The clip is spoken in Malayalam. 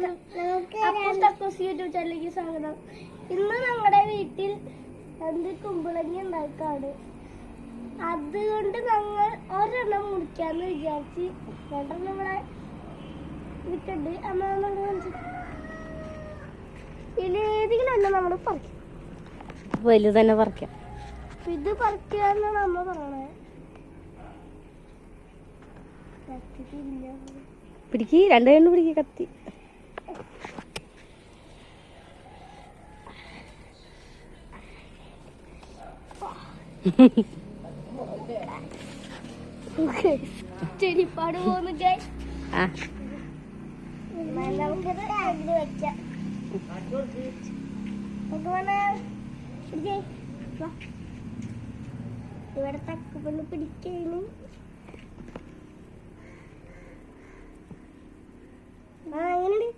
യൂട്യൂബ് ചാനലിലേക്ക് സ്വാഗതം ഇന്ന് നമ്മുടെ വീട്ടിൽ എന്ത് കുമ്പളങ്ങി ഉണ്ടാക്കാണ്. അതുകൊണ്ട് ഞങ്ങൾ ഒരെണ്ണം മുറിക്കാന്ന് വിചാരിച്ച് രണ്ടെണ്ണം നമ്മളെ വിട്ടുണ്ട് അമ്മ നമ്മൾ കാണിച്ചു ഇതിലേതെങ്കിലും നമ്മൾ പറിക്കും. വലുതന്നെ പറിക്കാം. ഇത് പറിക്കുക എന്നാണ് അമ്മ പറയണേ. പിടിക്ക് രണ്ട് കണ്ണു പിടിക്ക് കത്തി. ചെടിപ്പാട് പോകുന്നു നമുക്കത് അതിൽ വെക്കാം. ഇവിടെ തക്കുപൊന്ന് പിടിക്കുന്നു ആ എങ്ങനെയുണ്ട്